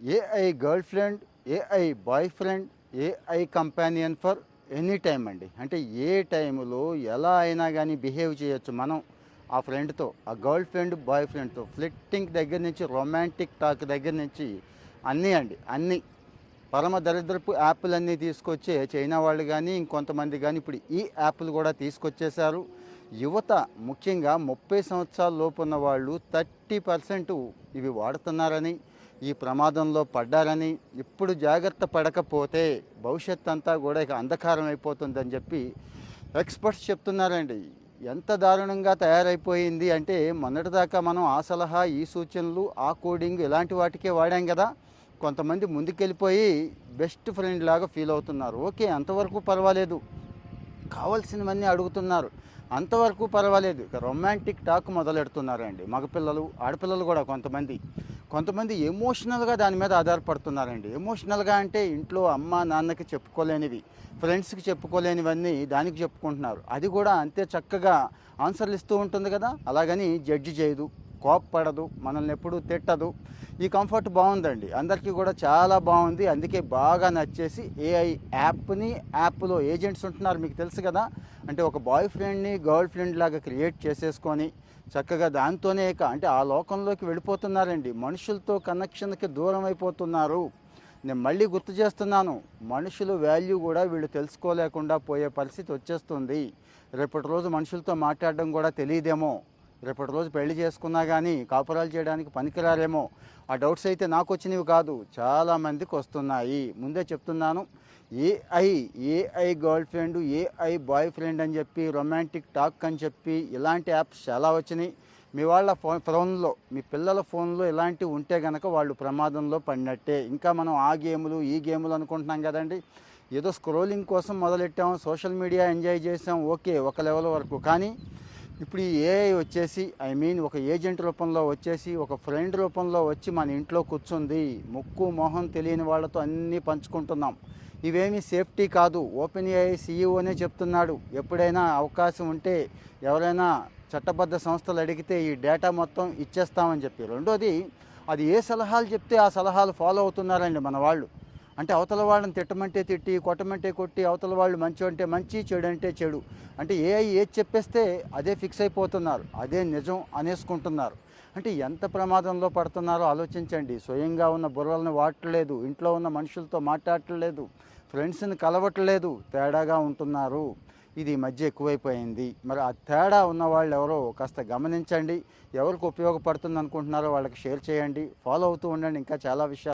AI girlfriend AI boyfriend AI companion for any time అండి. అంటే ఏ టైంలో ఎలా అయినా కానీ బిహేవ్ చేయొచ్చు మనం. ఆ ఫ్రెండ్తో ఆ గర్ల్ ఫ్రెండ్ బాయ్ ఫ్రెండ్తో ఫ్లిట్టింగ్ దగ్గర నుంచి రొమాంటిక్ టాక్ దగ్గర నుంచి అన్నీ అండి. అన్నీ. పరమ దరిద్రపు యాప్లన్నీ తీసుకొచ్చే చైనా వాళ్ళు కానీ ఇంకొంతమంది కానీ ఇప్పుడు ఈ యాప్లు కూడా తీసుకొచ్చేశారు. యువత ముఖ్యంగా ముప్పై సంవత్సరాల లోపు ఉన్న వాళ్ళు థర్టీ పర్సెంట్ ఇవి వాడుతున్నారని ఈ ప్రమాదంలో పడ్డారని ఇప్పుడు జాగ్రత్త పడకపోతే భవిష్యత్ అంతా కూడా ఇక అంధకారం అయిపోతుందని చెప్పి ఎక్స్పర్ట్స్ చెప్తున్నారండి. ఎంత దారుణంగా తయారైపోయింది అంటే మొన్నటిదాకా మనం ఆ సలహా ఈ సూచనలు ఆ కోడింగ్ ఇలాంటి వాటికే వాడాం కదా. కొంతమంది ముందుకెళ్ళిపోయి బెస్ట్ ఫ్రెండ్ లాగా ఫీల్ అవుతున్నారు. ఓకే అంతవరకు పర్వాలేదు. కావాల్సినవన్నీ అడుగుతున్నారు. అంతవరకు పర్వాలేదు. ఇక రొమాంటిక్ టాక్ మొదలెడుతున్నారండి. మగపిల్లలు ఆడపిల్లలు కూడా కొంతమంది. కొంతమంది ఎమోషనల్గా దాని మీద ఆధారపడుతున్నారండి. ఎమోషనల్గా అంటే ఇంట్లో అమ్మ నాన్నకి చెప్పుకోలేనివి ఫ్రెండ్స్కి చెప్పుకోలేనివన్నీ దానికి చెప్పుకుంటున్నారు. అది కూడా అంతే చక్కగా ఆన్సర్లు ఇస్తూ ఉంటుంది కదా? అలాగని జడ్జి చేయదు. కోప్పడదు మనల్ని ఎప్పుడూ తిట్టదు. ఈ కంఫర్ట్ బాగుందండి. అందరికీ కూడా చాలా బాగుంది. అందుకే బాగా నచ్చేసి ఏఐ యాప్ని యాప్లో ఏజెంట్స్ ఉంటున్నారు మీకు తెలుసు కదా. అంటే ఒక బాయ్ ఫ్రెండ్ని గర్ల్ ఫ్రెండ్ లాగా క్రియేట్ చేసేసుకొని చక్కగా దాంతోనే అంటే ఆ లోకంలోకి వెళ్ళిపోతున్నారండి. మనుషులతో కనెక్షన్కి దూరం అయిపోతున్నారు. నేను మళ్ళీ గుర్తు చేస్తున్నాను. మనుషుల వాల్యూ కూడా వీళ్ళు తెలుసుకోలేకుండా పోయే పరిస్థితి వచ్చేస్తుంది. రేపటి రోజు మనుషులతో మాట్లాడడం కూడా తెలియదేమో. రేపటి రోజు పెళ్ళి చేసుకున్నా కానీ కాపురాలు చేయడానికి పనికిరారేమో. ఆ డౌట్స్ అయితే నాకు వచ్చినవి కాదు. చాలామందికి వస్తున్నాయి. ముందే చెప్తున్నాను. AI AI girlfriend AI boyfriend అని చెప్పి రొమాంటిక్ టాక్ అని చెప్పి ఇలాంటి యాప్స్ చాలా వచ్చినాయి. మీ వాళ్ళ ఫోన్ ఫోన్లో మీ పిల్లల ఫోన్లో ఇలాంటివి ఉంటే కనుక వాళ్ళు ప్రమాదంలో పడినట్టే. ఇంకా మనం ఆ గేములు ఈ గేములు అనుకుంటున్నాం కదండి. ఏదో స్క్రోలింగ్ కోసం మొదలెట్టాం సోషల్ మీడియా ఎంజాయ్ చేసాం. ఓకే ఒక లెవెల్ వరకు. కానీ ఇప్పుడు ఈ ఏఐ వచ్చేసి ఐ మీన్ ఒక ఏజెంట్ రూపంలో వచ్చేసి ఒక ఫ్రెండ్ రూపంలో వచ్చి మన ఇంట్లో కూర్చుంది. ముక్కు మొహం తెలియని వాళ్ళతో అన్నీ పంచుకుంటున్నాం. ఇవేమీ సేఫ్టీ కాదు. ఓపెన్ ఏఐ సీఈఓనే చెప్తున్నాడు. ఎప్పుడైనా అవకాశం ఉంటే ఎవరైనా చట్టబద్ధ సంస్థలు అడిగితే ఈ డేటా మొత్తం ఇచ్చేస్తామని చెప్పి. రెండోది అది ఏ సలహాలు చెప్తే ఆ సలహాలు ఫాలో అవుతున్నారండి మన వాళ్ళు. అంటే అవతల వాళ్ళని తిట్టమంటే తిట్టి కొట్టమంటే కొట్టి అవతల వాళ్ళు మంచి అంటే మంచి చెడు అంటే చెడు. అంటే ఏఐ ఏది చెప్పేస్తే అదే ఫిక్స్ అయిపోతున్నారు. అదే నిజం అనేసుకుంటున్నారు. అంటే ఎంత ప్రమాదంలో పడుతున్నారో ఆలోచించండి. స్వయంగా ఉన్న బుర్రలను వాడట్లేదు. ఇంట్లో ఉన్న మనుషులతో మాట్లాడట్లేదు. ఫ్రెండ్స్ని కలవట్లేదు. తేడాగా ఉంటున్నారు. ఇది మధ్య ఎక్కువైపోయింది. మరి ఆ తేడా ఉన్న వాళ్ళు ఎవరో కాస్త గమనించండి. ఎవరికి ఉపయోగపడుతుంది అనుకుంటున్నారో వాళ్ళకి షేర్ చేయండి. ఫాలో అవుతూ ఉండండి. ఇంకా చాలా విషయాలు